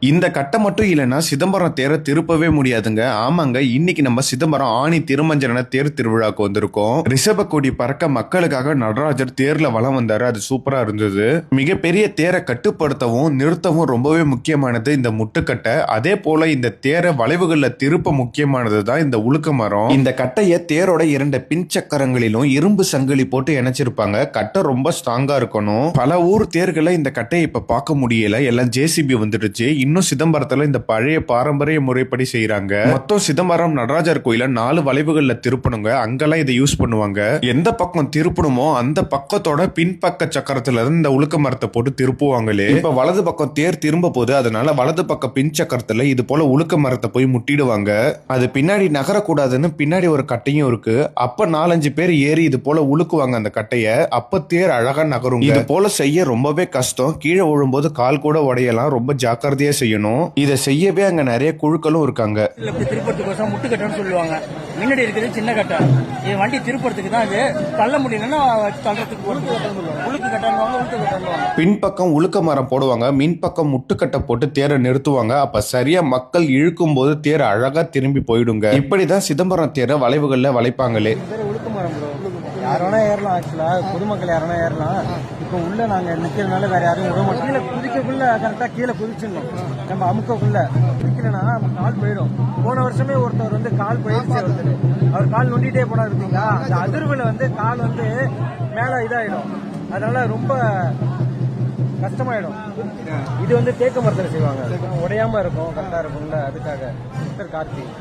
இந்த கட்டை மட்டும் இல்லைன்னா சிதம்பரம் தேரை திருப்பவே முடியாதுங்க. ஆமாங்க இன்னைக்கு நம்ம சிதம்பரம் ஆணி திருமஞ்சன தேர் திருவிழாக்கு வந்திருக்கோம். ரிஷப கொடி பறக்க மக்களுக்காக நடராஜர் தேர்ல வலம் வந்தாரு. அது சூப்பரா இருந்தது. மிகப்பெரிய தேரை கட்டுப்படுத்தவும் நிறுத்தவும் ரொம்பவே முக்கியமானது இந்த முட்டுக்கட்டை. அதே போல இந்த தேரை வளைவுகள்ல திருப்ப முக்கியமானது தான் இந்த உழுக்க மரம். இந்த கட்டைய தேரோட இரண்டு பின் சக்கரங்களிலும் இரும்பு சங்கிலி போட்டு இணைச்சிருப்பாங்க. கட்டை ரொம்ப ஸ்ட்ராங்கா இருக்கணும். பல ஊர் தேர்களை இந்த கட்டையை இப்ப பார்க்க முடியல. எல்லாம் ஜேசிபி வந்துடுச்சு. இன்னும் சிதம்பரத்துல இந்த பழைய பாரம்பரிய முறைப்படி செய்யறாங்க மொத்தம் சிதம்பரம் நடராஜர் கோயில நாலு வளைவுகள்ல திருப்பணுங்க. அங்கெல்லாம் இதை யூஸ் பண்ணுவாங்க. எந்த பக்கம் திருப்பணுமோ அந்த பக்கத்தோட பின்பக்க சக்கரத்துல இருந்து இந்த உளுக்க மரத்தை போட்டு திருப்புவாங்களே. இப்ப வலது பக்கம் தேர் திரும்ப போகுது அதனால வலது பக்க பின் சக்கரத்துல இது போல உளுக்க மரத்தை போய் முட்டிடுவாங்க. அது பின்னாடி நகரக்கூடாதுன்னு பின்னாடி ஒரு கட்டையும் இருக்கு. அப்ப நாலஞ்சு பேர் ஏறி இது போல உழுக்குவாங்க அந்த கட்டைய. அப்ப தேர் அழகா நகரும் இது போல செய்ய ரொம்பவே கஷ்டம். கீழே விழும்போது கால் கூட உடையலாம். ரொம்ப ஜாக்கிரதையா செய்யணும். இதை செய்யவே அங்க நிறைய குழுக்களும் இருக்காங்க. திருப்பத்துக்கோசம் முட்டு கட்டன்னு சொல்லுவாங்க. முன்னாடி இருக்கிறது சின்ன கட்டை. இது வண்டி திருப்பறதுக்கு தான் இது. தள்ள முடியலன்னா தள்ளுறதுக்கு உளுக்கு கட்டன்னு உளுக்கு கட்டணுவாங்க உளுக்கு கட்டணுவாங்க பின்பக்கம் உளுக்க மரம் போடுவாங்க. மின்பக்கம் முட்டுக்கட்டை போட்டு தேரை நிறுத்துவாங்க. அப்ப சரியா மக்கள் இழுக்கும் போது தேர் அழகா திரும்பி போயிடுங்க. இப்படிதான் சிதம்பரம் தேரை வளைவுகள்ல வளைப்பாங்களே. பேர் உளுக்கு மரம் யார் வேணா ஏறலாம் ஆக்சுவலா பொதுமக்கள் யார் வேணா ஏறலாம். இப்போ உள்ள நாங்க நிக்கிறதுனால வேற யாரும் விட மாட்டோம். கீழே குதிக்கக்குள்ள கரெக்டா கீழே குதிச்சிடணும். நம்ம அமுக்கக்குள்ள. குதிக்கலனா நம்ம கால் போயிடும். போன வருஷமே ஒருத்தர் வந்து கால் போயிடுச்சு ஒருத்தர் அவர் கால் நொண்டிட்டே போனார் பார்த்தீங்களா? அந்த அதிர்வுல வந்து கால் வந்து மேல இதாயிடும். அதனால ரொம்ப கஷ்டமாயிடும். இது வந்து தேக்க மரத்தில் செய்வாங்க. உடையாம இருக்கும் கரெக்டா இருக்கும்ல அதுக்காக. பேர் கார்த்திக்.